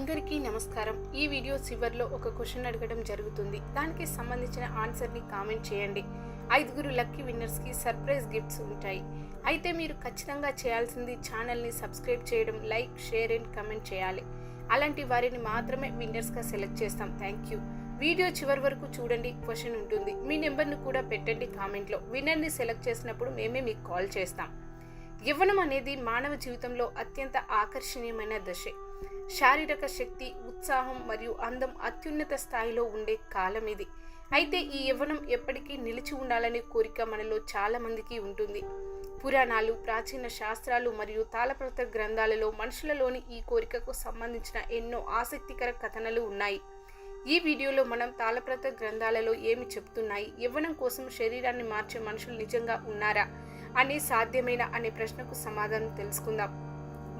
అందరికీ నమస్కారం. ఈ వీడియో చివరిలో ఒక క్వశ్చన్ అడగడం జరుగుతుంది. దానికి సంబంధించిన ఆన్సర్ని కామెంట్ చేయండి. ఐదుగురు లక్కీ విన్నర్స్కి సర్ప్రైజ్ గిఫ్ట్స్ ఉంటాయి. అయితే మీరు ఖచ్చితంగా చేయాల్సింది ఛానల్ని సబ్స్క్రైబ్ చేయడం లైక్ షేర్ అండ్ కమెంట్ చేయాలి. అలాంటి వారిని మాత్రమే విన్నర్స్గా సెలెక్ట్ చేస్తాం. Thank you. వీడియో చివరి వరకు చూడండి. క్వశ్చన్ ఉంటుంది. మీ నెంబర్ను కూడా పెట్టండి కామెంట్లో. విన్నర్ని సెలెక్ట్ చేసినప్పుడు మేమే మీకు కాల్ చేస్తాం. యవ్వనం అనేది మానవ జీవితంలో అత్యంత ఆకర్షణీయమైన దశే. శారీరక శక్తి ఉత్సాహం మరియు అందం అత్యున్నత స్థాయిలో ఉండే కాలం ఇది. అయితే ఈ యవ్వనం ఎప్పటికీ నిలిచి ఉండాలనే కోరిక మనలో చాలా మందికి ఉంటుంది. పురాణాలు ప్రాచీన శాస్త్రాలు మరియు తాళపత్ర గ్రంథాలలో మనుషులలోని ఈ కోరికకు సంబంధించిన ఎన్నో ఆసక్తికర కథనాలు ఉన్నాయి. ఈ వీడియోలో మనం తాళప్రత గ్రంథాలలో ఏమి చెప్తున్నాయి యవ్వనం కోసం శరీరాన్ని మార్చే మనుషులు నిజంగా ఉన్నారా అనే సాధ్యమైన అనే ప్రశ్నకు సమాధానం తెలుసుకుందాం.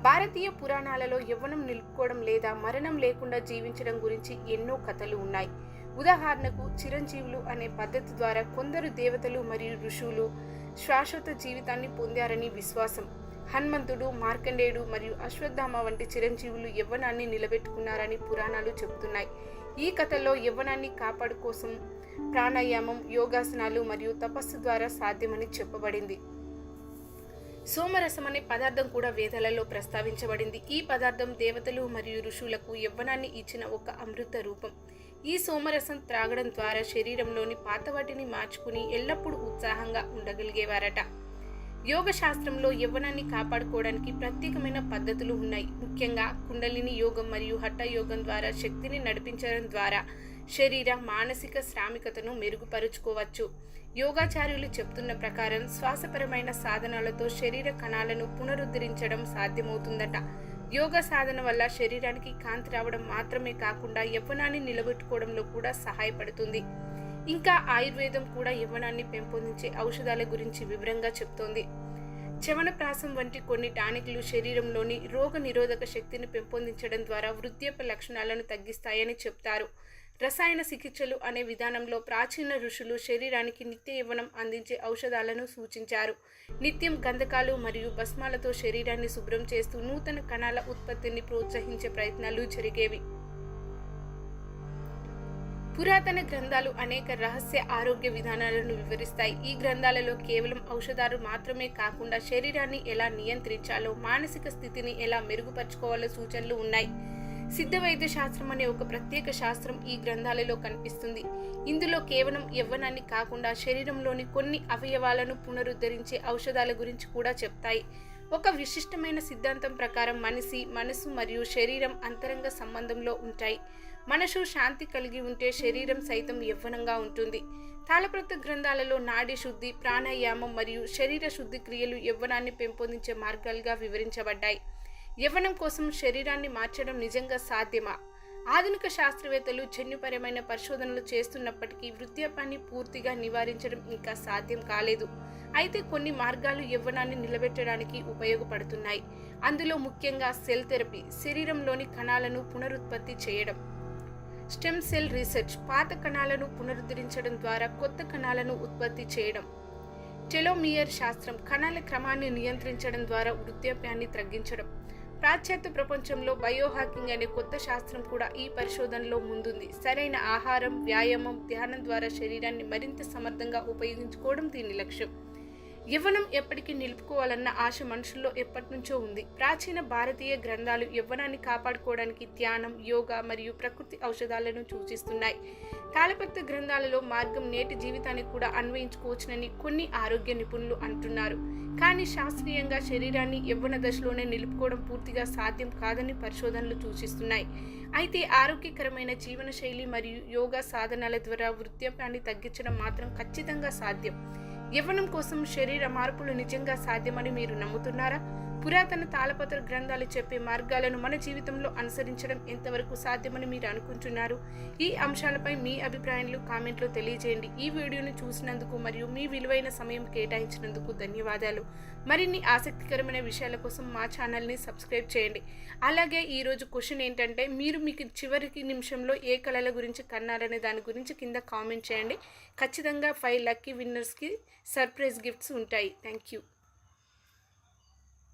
భారతీయ పురాణాలలో యవ్వనం నిలుపుకోవడం లేదా మరణం లేకుండా జీవించడం గురించి ఎన్నో కథలు ఉన్నాయి. ఉదాహరణకు చిరంజీవులు అనే పద్ధతి ద్వారా కొందరు దేవతలు మరియు ఋషులు శాశ్వత జీవితాన్ని పొందారని విశ్వాసం. హనుమంతుడు మార్కండేయుడు మరియు అశ్వత్థామ వంటి చిరంజీవులు యవ్వనాన్ని నిలబెట్టుకున్నారని పురాణాలు చెబుతున్నాయి. ఈ కథలో యవ్వనాన్ని కాపాడు కోసం ప్రాణాయామం యోగాసనాలు మరియు తపస్సు ద్వారా సాధ్యమని చెప్పబడింది. సోమరసం అనే పదార్థం కూడా వేదాలలో ప్రస్తావించబడింది. ఈ పదార్థం దేవతలు మరియు ఋషులకు యవ్వనాన్ని ఇచ్చిన ఒక అమృత రూపం. ఈ సోమరసం త్రాగడం ద్వారా శరీరంలోని పాత వాటిని మార్చుకుని ఎల్లప్పుడూ ఉత్సాహంగా ఉండగలిగేవారట. యోగ శాస్త్రంలో యవ్వనాన్ని కాపాడుకోవడానికి ప్రత్యేకమైన పద్ధతులు ఉన్నాయి. ముఖ్యంగా కుండలిని యోగం మరియు హఠ యోగం ద్వారా శక్తిని నడిపించడం ద్వారా శరీర మానసిక శ్రామికతను మెరుగుపరుచుకోవచ్చు. యోగాచార్యులు చెప్తున్న ప్రకారం శ్వాసపరమైన సాధనాలతో శరీర కణాలను పునరుద్ధరించడం సాధ్యమవుతుందట. యోగ సాధన వల్ల శరీరానికి కాంతి రావడం మాత్రమే కాకుండా యవ్వనాన్ని నిలబెట్టుకోవడంలో కూడా సహాయపడుతుంది. ఇంకా ఆయుర్వేదం కూడా యవ్వనాన్ని పెంపొందించే ఔషధాల గురించి వివరంగా చెప్తోంది. చవనప్రాసం వంటి కొన్ని టానిక్లు శరీరంలోని రోగ నిరోధక శక్తిని పెంపొందించడం ద్వారా వృద్ధాప్య లక్షణాలను తగ్గిస్తాయని చెప్తారు. రసాయన చికిత్సలు అనే విధానంలో ప్రాచీన ఋషులు శరీరానికి నిత్య యవ్వనం అందించే ఔషధాలను సూచించారు. నిత్యం గంధకాలు మరియు భస్మాలతో శరీరాన్ని శుభ్రం చేస్తూ నూతన కణాల ఉత్పత్తిని ప్రోత్సహించే ప్రయత్నాలు జరిగేవి. పురాతన గ్రంథాలు అనేక రహస్య ఆరోగ్య విధానాలను వివరిస్తాయి. ఈ గ్రంథాలలో కేవలం ఔషధాలు మాత్రమే కాకుండా శరీరాన్ని ఎలా నియంత్రించాలో మానసిక స్థితిని ఎలా మెరుగుపరచుకోవాలో సూచనలు ఉన్నాయి. సిద్ధ వైద్య శాస్త్రం అనే ఒక ప్రత్యేక శాస్త్రం ఈ గ్రంథాలలో కనిపిస్తుంది. ఇందులో కేవలం యవ్వనాన్ని కాకుండా శరీరంలోని కొన్ని అవయవాలను పునరుద్ధరించే ఔషధాల గురించి కూడా చెప్తాయి. ఒక విశిష్టమైన సిద్ధాంతం ప్రకారం మనిషి మనసు మరియు శరీరం అంతరంగ సంబంధంలో ఉంటాయి. మనసు శాంతి కలిగి ఉంటే శరీరం సైతం యవ్వనంగా ఉంటుంది. తాళప్రత గ్రంథాలలో నాడి శుద్ధి ప్రాణాయామం మరియు శరీర శుద్ధి క్రియలు యవ్వనాన్ని పెంపొందించే మార్గాలుగా వివరించబడ్డాయి. యవ్వనం కోసం శరీరాన్ని మార్చడం నిజంగా సాధ్యమా? ఆధునిక శాస్త్రవేత్తలు జన్యుపరమైన పరిశోధనలు చేస్తున్నప్పటికీ వృద్ధాపాన్ని పూర్తిగా నివారించడం ఇంకా సాధ్యం కాలేదు. అయితే కొన్ని మార్గాలు యవ్వనాన్ని నిలబెట్టడానికి ఉపయోగపడుతున్నాయి. అందులో ముఖ్యంగా సెల్ థెరపీ శరీరంలోని కణాలను పునరుత్పత్తి చేయడం స్టెమ్ సెల్ రీసెర్చ్ పాత కణాలను పునరుద్ధరించడం ద్వారా కొత్త కణాలను ఉత్పత్తి చేయడం. టెలోమియర్ శాస్త్రం కణాల క్రమాన్ని నియంత్రించడం ద్వారా వృద్ధాప్యాన్ని తగ్గించడం. పాశ్చాత్య ప్రపంచంలో బయోహాకింగ్ అనే కొత్త శాస్త్రం కూడా ఈ పరిశోధనలో ముందుంది. సరైన ఆహారం వ్యాయామం ధ్యానం ద్వారా శరీరాన్ని మరింత సమర్థంగా ఉపయోగించుకోవడం దీని లక్ష్యం. యవ్వనం ఎప్పటికీ నిలుపుకోవాలన్న ఆశ మనుషుల్లో ఎప్పటి నుంచో ఉంది. ప్రాచీన భారతీయ గ్రంథాలు యవ్వనాన్ని కాపాడుకోవడానికి ధ్యానం యోగా మరియు ప్రకృతి ఔషధాలను సూచిస్తున్నాయి. తాళపత్ర గ్రంథాలలో మార్గం నేటి జీవితానికి కూడా అన్వయించుకోవచ్చునని కొన్ని ఆరోగ్య నిపుణులు అంటున్నారు. కానీ శాస్త్రీయంగా శరీరాన్ని యవ్వన దశలోనే నిలుపుకోవడం పూర్తిగా సాధ్యం కాదని పరిశోధనలు సూచిస్తున్నాయి. అయితే ఆరోగ్యకరమైన జీవనశైలి మరియు యోగా సాధనాల ద్వారా వృద్ధాప్యాన్ని తగ్గించడం మాత్రం ఖచ్చితంగా సాధ్యం. యవ్వనం కోసం శరీర మార్పులు నిజంగా సాధ్యమని మీరు నమ్ముతున్నారా? పురాతన తాళపత్ర గ్రంథాలు చెప్పే మార్గాలను మన జీవితంలో అనుసరించడం ఎంతవరకు సాధ్యమని మీరు అనుకుంటున్నారు? ఈ అంశాలపై మీ అభిప్రాయాలు కామెంట్లో తెలియజేయండి. ఈ వీడియోను చూసినందుకు మరియు మీ విలువైన సమయం కేటాయించినందుకు ధన్యవాదాలు. మరిన్ని ఆసక్తికరమైన విషయాల కోసం మా ఛానల్ని సబ్స్క్రైబ్ చేయండి. అలాగే ఈరోజు క్వశ్చన్ ఏంటంటే మీరు మీకు చివరికి నిమిషంలో ఏ కళల గురించి కన్నారనే దాని గురించి కింద కామెంట్ చేయండి. ఖచ్చితంగా ఫైవ్ లక్కీ విన్నర్స్కి సర్ప్రైజ్ గిఫ్ట్స్ ఉంటాయి. Thank you